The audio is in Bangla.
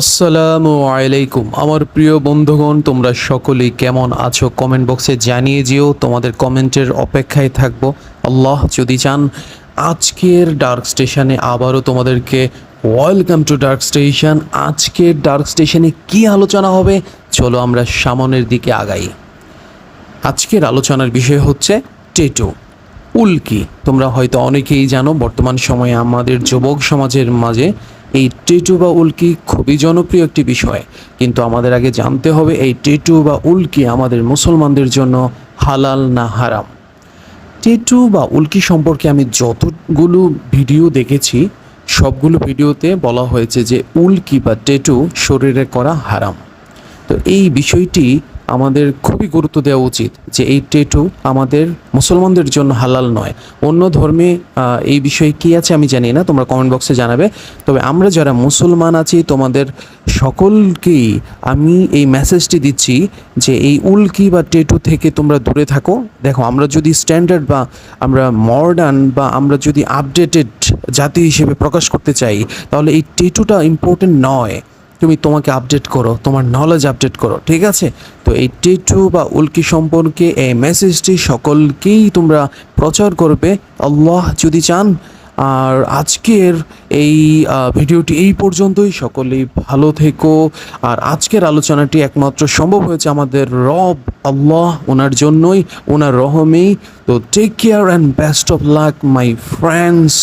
আসসালামু আলাইকুম। আমার প্রিয় বন্ধুগণ, তোমরা সকলেই কেমন আছো? কমেন্ট বক্সে জানিয়ে যেও তোমাদের কমেন্টের অপেক্ষায় থাকব। আল্লাহ যদি চান, আজকের ডার্ক স্টেশনে আবারও তোমাদেরকে ওয়েলকাম টু ডার্ক স্টেশন। আজকের ডার্ক স্টেশনে কি আলোচনা হবে? চলো আমরা সামনের দিকে আগাই। আজকের আলোচনার বিষয় হচ্ছে টেটু, উল্কি। তোমরা হয়তো অনেকেই জানো, বর্তমান সময়ে আমাদের যুবক সমাজের মাঝে এই টেটু বা উল্কি খুবই জনপ্রিয় একটি বিষয়। কিন্তু আমাদের আগে জানতে হবে এই টেটু বা উল্কি আমাদের মুসলমানদের জন্য হালাল না হারাম। টেটু বা উল্কি সম্পর্কে আমি যতগুলো ভিডিও দেখেছি, সবগুলো ভিডিওতে বলা হয়েছে যে উল্কি বা টেটু শরীরে করা হারাম। তো এই বিষয়টি আমাদের খুবই গুরুত্ব দেওয়া উচিত যে এই টেটু আমাদের মুসলমানদের জন্য হালাল নয়। অন্য ধর্মে এই বিষয়ে কী আছে আমি জানি না, তোমরা কমেন্ট বক্সে জানাবে। তবে আমরা যারা মুসলমান আছি, তোমাদের সকলকেই আমি এই মেসেজটি দিচ্ছি যে এই উল্কি বা টেটু থেকে তোমরা দূরে থাকো। দেখো, আমরা যদি স্ট্যান্ডার্ড বা আমরা মডার্ন বা আমরা যদি আপডেটেড জাতি হিসেবে প্রকাশ করতে চাই, তাহলে এই টেটুটা ইম্পর্টেন্ট নয়। তুমি তোমাকে আপডেট করো, তোমার নলেজ আপডেট করো, ঠিক আছে? তো এই টেটু বা উল্কি সম্পর্কে এই মেসেজটি সকলকেই তোমরা প্রচার করবে। আল্লাহ যদি চান, আর আজকের এই ভিডিওটি এই পর্যন্তই। সকলেই ভালো থেকো। আর আজকের আলোচনাটি একমাত্র সম্ভব হয়েছে আমাদের রব, আল্লাহ ওনার জন্যই, ওনার রহমেই। তো take care and best of luck my friends